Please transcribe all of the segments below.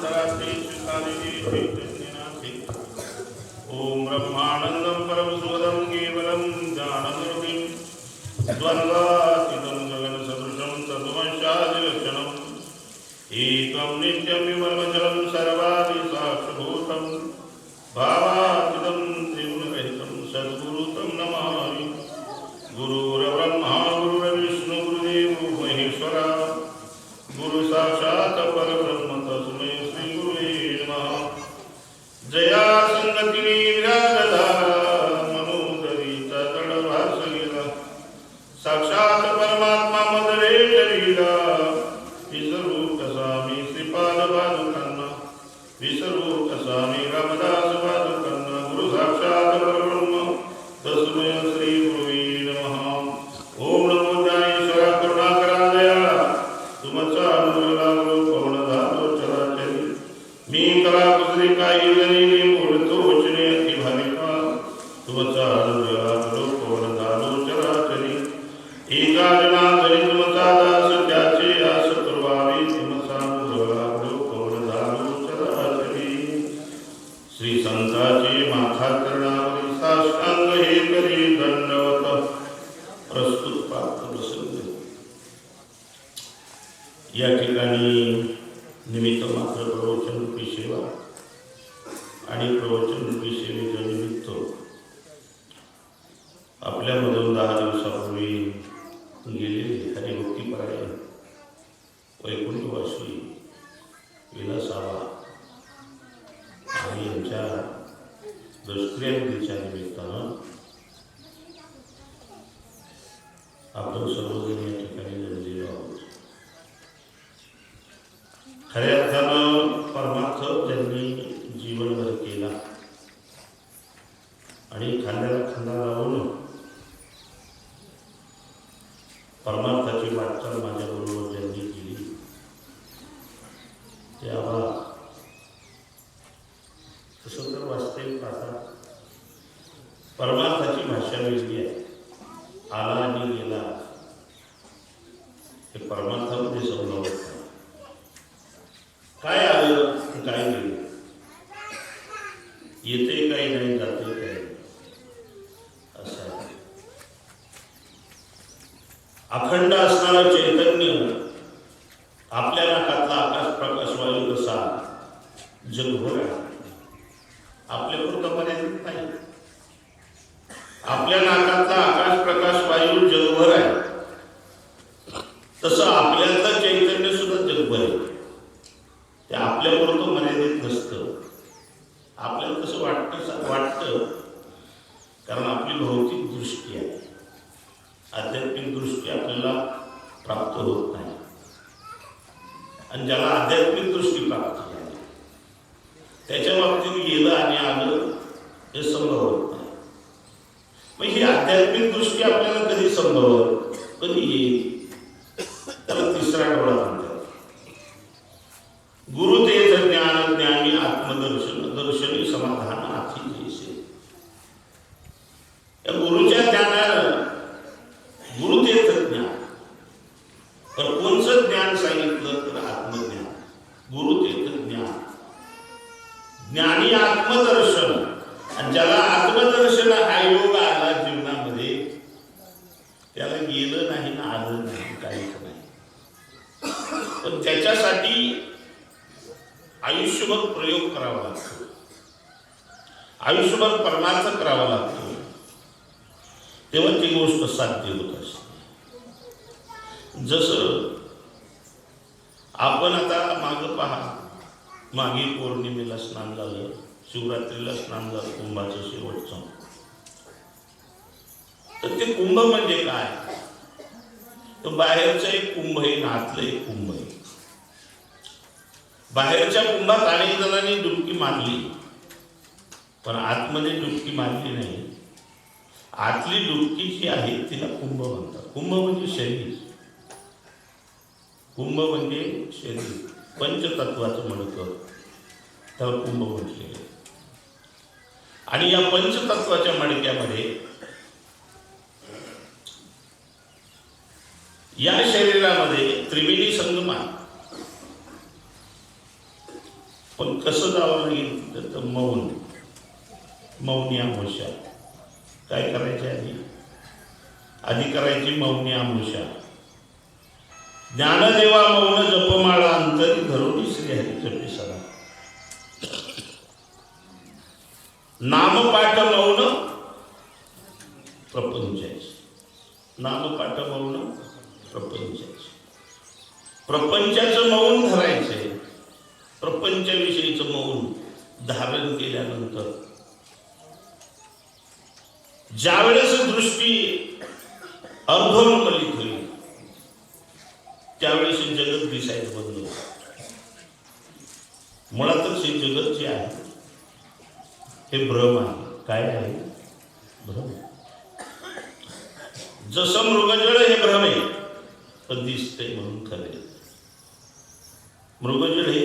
Sarah Page, Hallelujah. आपण सर्वजण या ठिकाणी जमलेलो आहोत खऱ्या अर्थानं የጠየቃ ይታይ कारण आपली भौतिक दृष्टी आहे. आध्यात्मिक दृष्टी आपल्याला प्राप्त होत नाही. आणि ज्याला आध्यात्मिक दृष्टी प्राप्त झाली त्याच्या बाबतीत गेलं आणि आलं हे संभव होत नाही. मग ही आध्यात्मिक दृष्टी आपल्याला कधी संभव कधी येईल? त्याला तिसरा डोळा म्हणतात गुरुतेज ज्ञान ज्ञानी आत्मदर्शन दर्शनी समाधान आधी जैसे या गुरुच्या ज्ञानानं गुरुतेज ज्ञान तर कोणचं ज्ञान सांगितलं तर आत्मज्ञान गुरुतेज ज्ञान ज्ञानी आत्मदर्शन. आणि ज्याला आत्मदर्शन हा योग आला जीवनामध्ये त्याला गेलं नाही ना आलं नाही काहीच नाही. पण त्याच्यासाठी आयुष्यभर प्रयोग करावा लागतो. आयुष्यभर परमार्थ करावा लागतो. तेव्हा ती गोष्ट साध्य होत असते. जसं आपण आता मागं पहा मागील पौर्णिमेला स्नान झालं शिवरात्रीला स्नान झालं कुंभाचं शेवटचं. तर ते कुंभ म्हणजे काय? तर बाहेरचं एक कुंभ आहे आणि आतलं एक कुंभ आहे. बाहेरच्या कुंभात अनेक जणांनी डुबकी मारली. पण आतमध्ये डुबकी मारली नाही. आतली डुबकी जी आहे तिला कुंभ म्हणतात. कुंभ म्हणजे शरीर. कुंभ म्हणजे शरीर. पंचतत्वाचं म्हणतं त्याला कुंभ म्हटलेलं आहे. आणि या पंचतत्वाच्या मडक्यामध्ये या शरीरामध्ये त्रिवेणी संगम आहे पण कसं जावं लागेल? तर- मौन. मौनी आमुषा काय करायचे आधी? आधी करायची मौनी आमुषा ज्ञानदेवा मौन जपमाळा अंतरी धरुणी श्री हरी जपी सदा नामपाठ मौन प्रपंच नामपाठ मौन प्रपंच प्रपंचाचं मौन धरायचंय प्रपंचाविषयीचं मौन धारण केल्यानंतर. ज्यावेळेस दृष्टी अर्धोन्मलित त्यावेळेस हे जगत दिसायचं बंद होईल मुळातच हे जगत जे आहे हे भ्रम आहे. काय आहे? भ्रम. जसं मृगजळ हे भ्रम आहे पण दिसतंय म्हणून खरे मृगजळ हे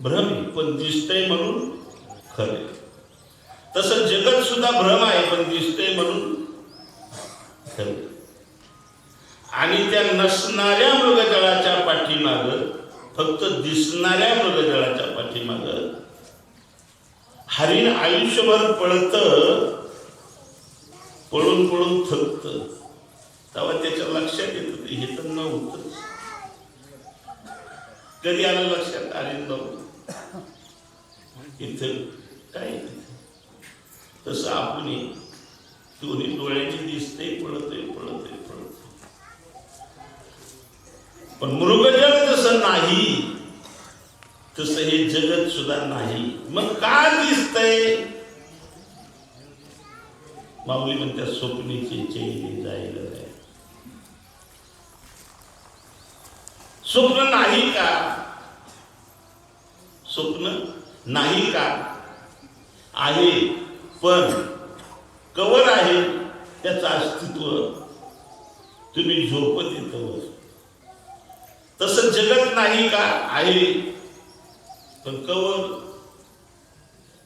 भ्रम आहे पण दिसतंय म्हणून खरे तसं जगत सुद्धा भ्रम आहे पण दिसतंय म्हणून खरे आणि त्या नसणाऱ्या मृगजळाच्या पाठीमाग फक्त दिसणाऱ्या मृगजळाच्या पाठीमाग हरिण आयुष्यभर पळत पळून पळून थकत. तेव्हा त्याच्या लक्षात येत हे तर नव्हतं कधी आलं लक्षात? हरिण नव्हतं. इथं काय तसं आपण दोन्ही डोळ्याची दिसते पळतय पळतय पळतोय पण मृगजळ जसं नाही तसं हे जगत सुद्धा नाही. मग का दिसतंय? माऊली म्हणत्या स्वप्नीचे चेहरे जायला नाही. स्वप्न नाही का? स्वप्न नाही का? आहे पण कवर आहे त्याचं अस्तित्व. तुम्ही झोपत येतं तसं जगत नाही का? आहे पण कवर.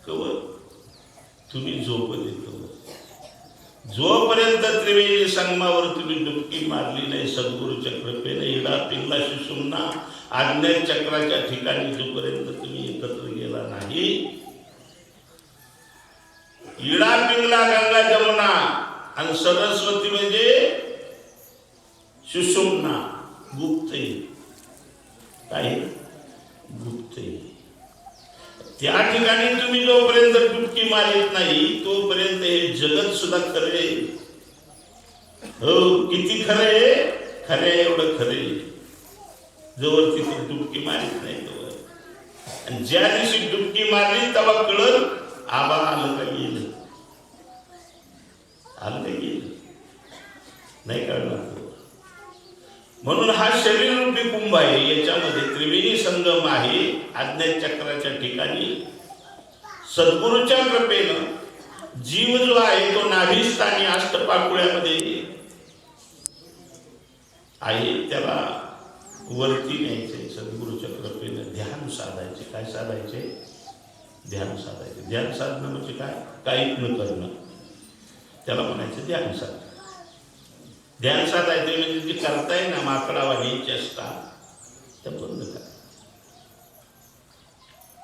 कवर? तुम्ही झोपत जोपर्यंत त्रिवेणी संगमावर तुम्ही डुबकी मारली नाही सद्गुरूच्या कृपेने इडा पिंगला शिशुमना आज्ञा चक्राच्या ठिकाणी जोपर्यंत तुम्ही एकत्र गेला नाही इडा पिंगला गंगा जमुना आणि सरस्वती म्हणजे सुषुम्ना गुप्त काय गुप्त आहे. त्या ठिकाणी तुम्ही जोपर्यंत डुबकी मारत नाही तोपर्यंत हे जगत सुद्धा खरे हो किती खरे खरे एवढं खरे जवळ तिथे डुबकी मारित नाही तोवर. आणि ज्या दिवशी डुबकी मारली तेव्हा कळत आबा आलं का गेलं? आलं का गेलं? नाही कळणार म्हणून हा शरीर रूपी कुंभ आहे. याच्यामध्ये त्रिवेणी संगम आहे. अज्ञात चक्राच्या ठिकाणी. सद्गुरूच्या कृपेनं जीव जो आहे तो नाभिस्थानी अष्टपाकुळ्यामध्ये आहे. त्याला वरती न्यायचे सद्गुरूच्या कृपेनं ध्यान साधायचे. काय साधायचे? ध्यान साधायचे. ध्यान साधणं म्हणजे काय? काहीच न करणं. त्याला म्हणायचं ध्यान साधणं. ध्यान साधायचे म्हणजे जे करताय ना माकडावाणी चेष्टा त्या बंद करा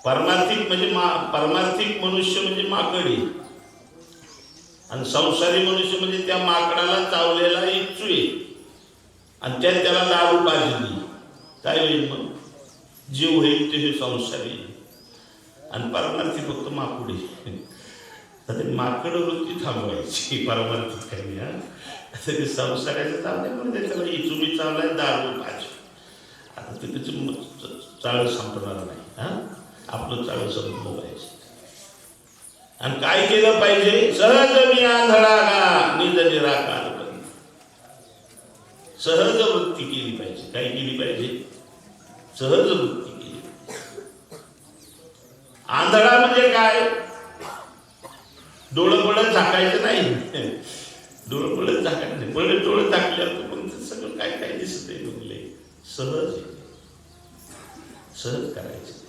परमार्थिक म्हणजे मा परमार्थिक मनुष्य म्हणजे माकडी. आणि संसारी मनुष्य म्हणजे त्या माकडाला चावलेला इच्छू आहे आणि त्यात त्याला दारू पाजली. काय होईल मग? जीव होईल ते संसारी आणि परमार्थी फक्त माकुडी तर माकड वृत्ती थांबवायची परमार्थी काही हा आता ते संसाराचं चाललंय म्हणजे त्याला इचुमी चाललाय दारू पाहिजे आता ते त्याचं चाळ संपणार नाही हा? आपलं चाळ संपलं पाहिजे आणि काय केलं पाहिजे? सहज मी आंधळा गा निज निराकार करी सहज वृत्ती केली पाहिजे. काय केली पाहिजे? सहज वृत्ती केली आंधळा म्हणजे काय? डोळं पडत झाकायचं नाही. डोळं पडत झाकायचं नाही पडत झाकल्यावर पण सगळं काय काय दिसत आहे म्हणले सहज सहज करायचं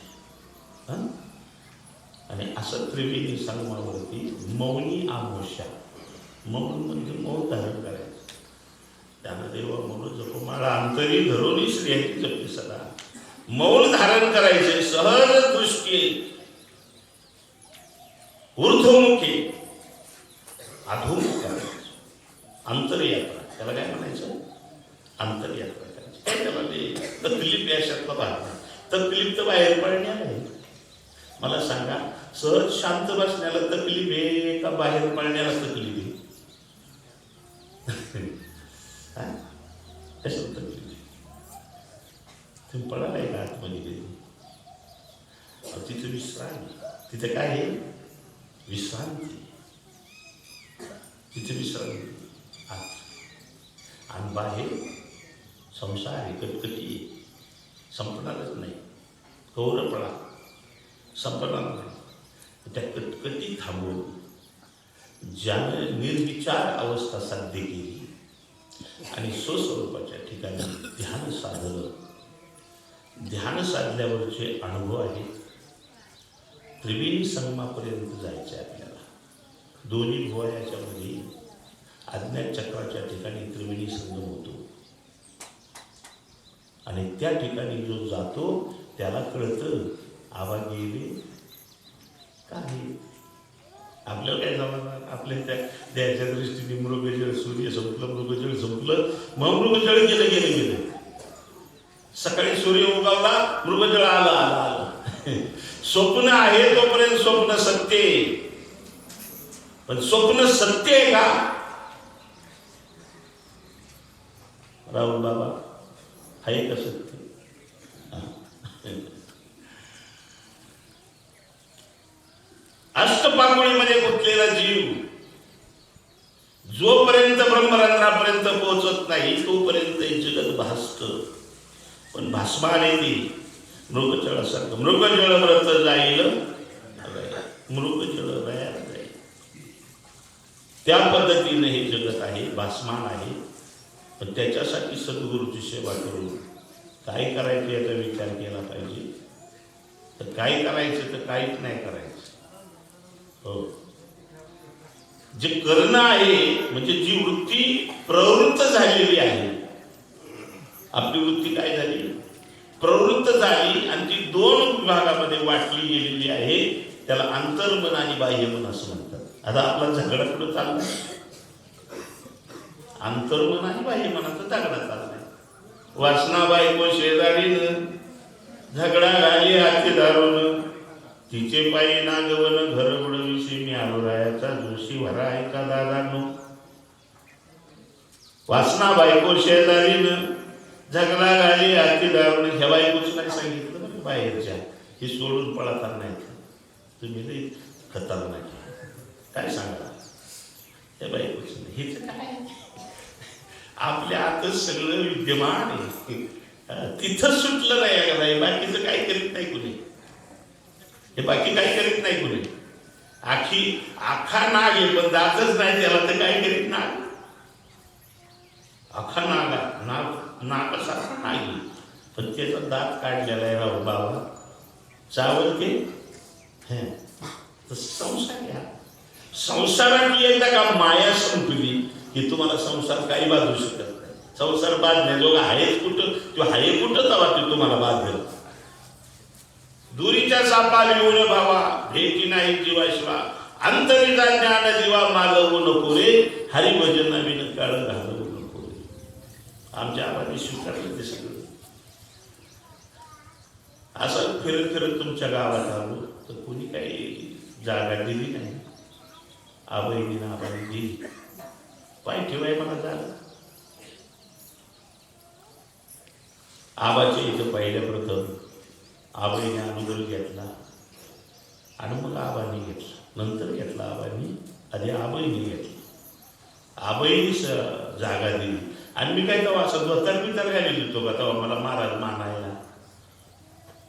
नाही. आणि असं त्रिवेणी संगमावरती मौनी आमोशा. मौन म्हणजे मौन धारण करायचं. त्यानं देवा मौन जपमाळा अंतरी धरून श्रेयाची जपली सदा. मौन धारण करायचे. सहज दृष्टी ऊर्ध्वमुख अधोमुख करायचं अंतरयात्रा त्याला काय म्हणायचं अंतरयात्रा करायची काय त्याला ते तकलीफ याच्यातला भाग नाही. तकलीफ तर बाहेर पडण्याला आहे. मला सांगा सहज शांत बसण्याला तकलीफ आहे का बाहेर पडण्याला तकलीफ आहे? हा? कशाला तकलीफ तुम्ही पडालाय का आतमध्ये? कधी तिथे विश्रांती. तिथे काय आहे? विश्रांती. तिथे विश्रांती. आत आणि बाहेर संसार आहे कटकटी आहे. संपणारच नाही. कौरपणा संपणार त्या कटकटी थांबवून ज्याने निर्विचार अवस्था साध्य केली आणि स्वस्वरूपाच्या ठिकाणी ध्यान साधलं. ध्यान साधल्यावरचे अनुभव आहेत. त्रिवेणी संगमापर्यंत जायचे आपल्याला. दोन्ही भुवयाच्यामध्ये अज्ञात चक्राच्या ठिकाणी त्रिवेणी संगम होतो. आणि त्या ठिकाणी जो जातो त्याला कळतं आवा गेले. काही. आपल्याला काय समजणार आपल्या त्या द्यायच्या दृष्टीने मृगजळ सूर्य संपलं मृगजळ संपलं. मग मृगजळ गेलं गेलं गेलं. सकाळी सूर्य उगवला मृगजळ आलं आलं आलं. स्वप्न आहे तोपर्यंत स्वप्न सत्य पण स्वप्न सत्य आहे का? राहुल बाबा आहे का सत्य अष्टपांगुळीमध्ये गुंतलेला जीव जोपर्यंत ब्रह्मरंध्रापर्यंत पोहोचत नाही तोपर्यंत हे जगत भासत. पण भासमान येते मृगजळासारखं मृगजळ व्रत जाईल मृगजळ रयात जाईल. त्या पद्धतीने हे जगत आहे भासमान आहे. पण त्याच्यासाठी सद्गुरूची सेवा करून काय करायचं याचा विचार केला पाहिजे. तर काय करायचं तर काहीच नाही करायचं. हो. जे करणं आहे म्हणजे जी वृत्ती प्रवृत्त झालेली आहे आपली वृत्ती काय झाली? प्रवृत्त झाली आणि ती दोन विभागामध्ये वाटली गेलेली आहे त्याला अंतर्मन आणि बाह्यमन असं म्हणतात. आता आपला झगडा कुठं चालला? अंतर्मन आणि बाह्यमनाचा झगडा चालला. वासना बायको शेजारीनं झगडा घाली हाती धारून. तिचे पायी नागवन घर बुडविशी मी आलो रायाचा जोशी भरा ऐका दादांनो? वासना बायको शेजारीनं झगडा घाली हाती धारून. ह्या बायकोच नाही सांगितलं बाहेरच्या? हे सोडून पळता नाही तुम्ही लई खतरनाक काय सांगा? त्या बायकोच नाही. हेच काय? आपल्या आतच सगळं विद्यमान आहे. तिथं सुटलं नाही का नाही बाकीचं काय करीत नाही कुणी. हे बाकी काय करीत नाही कुणी. आखी आखा नाग आहे पण दातच नाही त्याला तर काय करीत नाग. आखा नाग आहे. नाग असा नाही. पण त्याचा दात काढलेला आहे राहू बाबा. चावल ते? संसार घ्या. संसारात एकदा का माया संपली? की तुम्हाला संसार काही बाजू शकत नाही. संसार बांधण्याजोगा आहेच कुठं तो आहे कुठं तेव्हा ते तुम्हाला बांधेल. दुरीच्या सापा लिहून भावा भेटी नाही जीवाशिवा. अंतरिता ज्ञान जीवा मागवू नको रे. हरिभजन नवीन काळ घालवू नको रे. आमच्या आवाजी स्वीकारलं ते सगळं. असं फिरत फिरत तुमच्या गावात आलो तर कोणी काही जागा दिली नाही. आबाईने आबाई दिली. पाय ठेवाय मला झालं. आबाच्या इथं पहिल्या प्रथम आबाईने अगोदर घेतला. आणि मग आबांनी घेतला. नंतर घेतला आबांनी आधी आबाईने घेतला. आबाईने स- जागा दिली. आणि मी काय तेव्हा असं मी बितर घालेली होतो का? तेव्हा मला महाराज मानायला.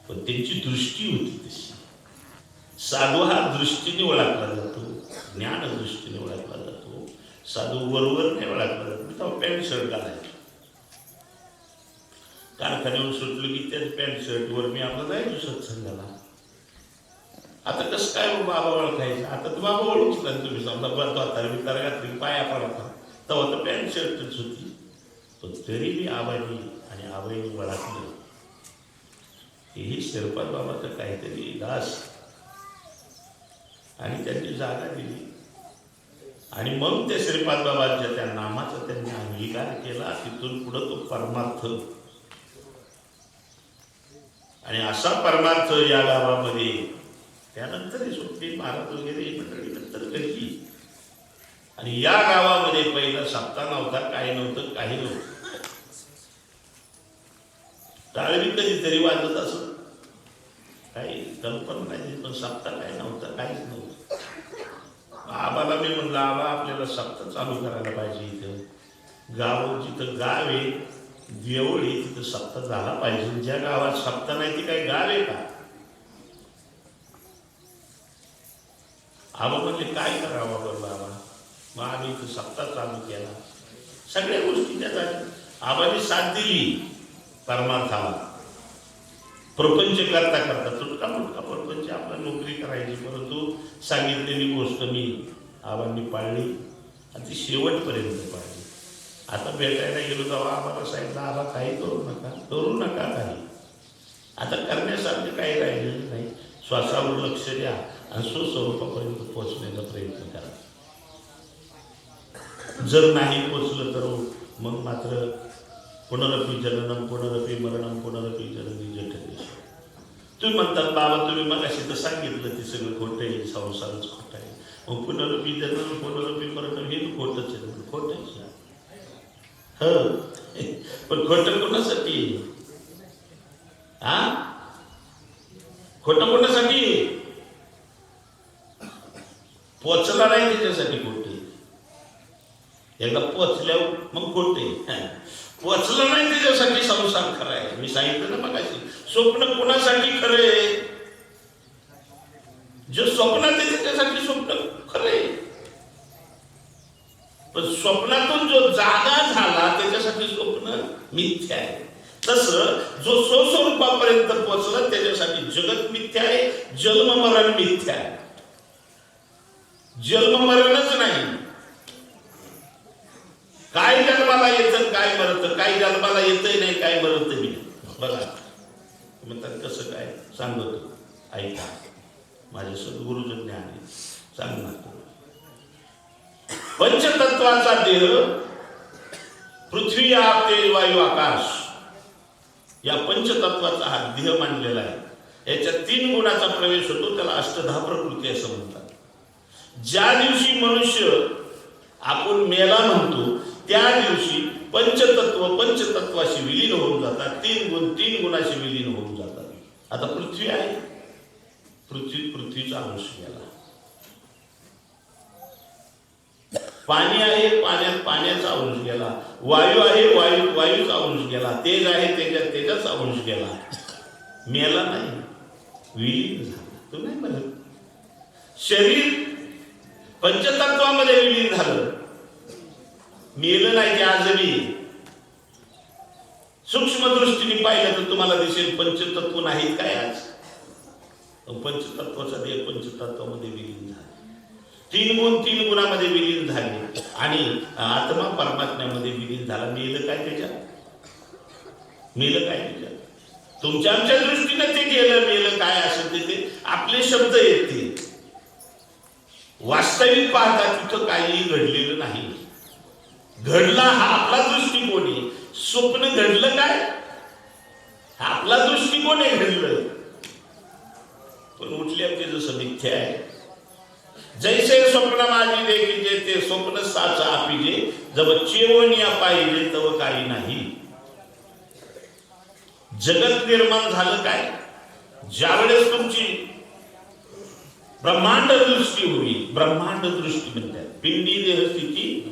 पण त्यांची दृष्टी होती तशी. साधू हा दृष्टीने ओळखला जातो ज्ञान दृष्टीने ओळखला जातो. साधू बरोबर नाही ओळखला तेव्हा पॅन्ट शर्ट घालायचो. कारखान्यावर सुटलो की त्याच पॅन्ट शर्टवर मी आपला जायचो सत्संगाला. आता कसं काय बाबा ओळखायचं? आता तर बाबा ओळखला तुम्ही समजा बरं बितार घातली पाया पडता तेव्हा तर पॅन्ट शर्टच होती. पण तरी मी आबाजी आणि आबाईने ओळखलं हेही शिरपाल बाबाचं काहीतरी दास. आणि त्यांची जागा दिली. आणि मग त्या श्रीपाद बाबांच्या त्या नामाचा त्यांनी अंगीकार केला तिथून पुढं तो परमार्थ. आणि असा परमार्थ या गावामध्ये त्यानंतर सुट्टी महाराज वगैरे मंडळी नंतर घडली. आणि या गावामध्ये पहिला सत्ता नव्हता काही नव्हतं काही नव्हतं. टाळवी कधीतरी वाजत असत. काही कल्पना नाही पण सत्ता काय नव्हता काहीच नव्हतं. आबाला मी म्हणलं आबा आपल्याला सप्ताह चालू करायला पाहिजे इथं. गाव जिथं गाव आहे देऊळ आहे तिथं सप्ताह झाला पाहिजे. ज्या गावात सप्ताह नाही ती काही गाव आहे का? आबा म्हणजे काय करावं बरं बाबा? मग आम्ही इथं सप्ताह चालू केला. सगळ्या गोष्टी त्या आबाने साथ दिली परमार्थाला. प्रपंच करता करता तुटका मुटका प्रपंच आपला नोकरी करायची परंतु सांगितलेली गोष्ट मी आबांनी पाळली आणि ती शेवटपर्यंत पाळली. आता भेटायला गेलो तेव्हा आम्हाला सांगितलं आबा काही करू नका करू नका काही. आता करण्यासारखं काही राहिलेलं नाही. श्वासावर लक्ष द्या आणि स्वस्वरूपापर्यंत पोहोचण्याचा प्रयत्न करा. जर नाही पोचलं तर मग मात्र पुनरपी जननम पुनरपी मरणम पुनरपी जननी जठरेश तुम्ही म्हणतात बाबा तुम्ही मग अशी तर सांगितलं ते सगळं खोटं आहे संसारच खोटं आहे मग पुनरपी जनन पुनरपी मरणम हे खोटंच आहे खोटंच आहे हो पण खोटं कोणासाठी हा खोटं कोणासाठी आहे? पोचला नाही त्याच्यासाठी खोटे एकदा पोचल्यावर मग कोणते पोचलं नाही त्याच्यासाठी संसार खरा आहे. मी सांगितलं ना मग स्वप्न कोणासाठी खरे जे स्वप्न आहे त्याच्यासाठी स्वप्न खरे पण स्वप्नातून जो जागा झाला त्याच्यासाठी स्वप्न मिथ्या आहे. तस जो स्वस्वरूपापर्यंत पोचला त्याच्यासाठी जगत मिथ्या आहे जन्म मरण मिथ्या आहे. जन्म मरणच नाही. काय जन्माला येतं काय मरत काय जन्माला येतही नाही काय मरत मी. बघा म्हणतात कसं काय? सांगतो ऐका. माझे सद्गुरुचं ज्ञान आहे. सांगणार पंचतत्वाचा देह पृथ्वी आप तेज वायू आकाश या पंचतत्वाचा हा देह मानलेला आहे. याच्या तीन गुणाचा प्रवेश होतो त्याला अष्टधा प्रकृती असं म्हणतात. ज्या दिवशी मनुष्य आपण मेला म्हणतो त्या दिवशी पंचतत्व पंचतत्वाशी विलीन होऊन जातात. तीन गुण तीन गुणाशी विलीन होऊन जातात. आता पृथ्वी आहे. पृथ्वी पृथ्वीचा अंश गेला. पाणी आहे पाण्यात पाण्याचा अंश गेला. वायू आहे वायू वायूचा अंश गेला. तेज आहे त्याच्यात तेजाचा अंश गेला. मेला नाही. विलीन झाला. तू नाही म्हणत शरीर पंचतत्वामध्ये विलीन झालं. मेलं नाही ते आजही सूक्ष्म दृष्टीने पाहिलं तर तुम्हाला दिसेल पंचतत्व नाहीत काय आज? पंचतत्वाचा देह पंचतत्वामध्ये विलीन झाला. तीन गुण तीन गुणामध्ये विलीन झाले. आणि आत्मा परमात्म्यामध्ये विलीन झाला. मेलं काय त्याच्यात? मेलं काय त्याच्यात? तुमच्या आमच्या दृष्टीनं ते गेलं. मेलं काय असेल ते आपले शब्द येते वास्तविक पाहता तिथं काहीही घडलेलं नाही. घडला हा आपला दृष्टिकोन आहे. स्वप्न घडलं काय? हा आपला दृष्टिकोन आहे घडलं. पण उठली आमची जसं मिथ्या आहे. जैसे स्वप्न माझी देखील ते स्वप्न साच आपिजे. जब चेवणिया पाहिजे तव काही नाही. जगत निर्माण झालं काय? ज्यावेळेस तुमची ब्रह्मांड दृष्टी होईल ब्रह्मांड दृष्टी म्हणतात. पिंडी देह स्थिती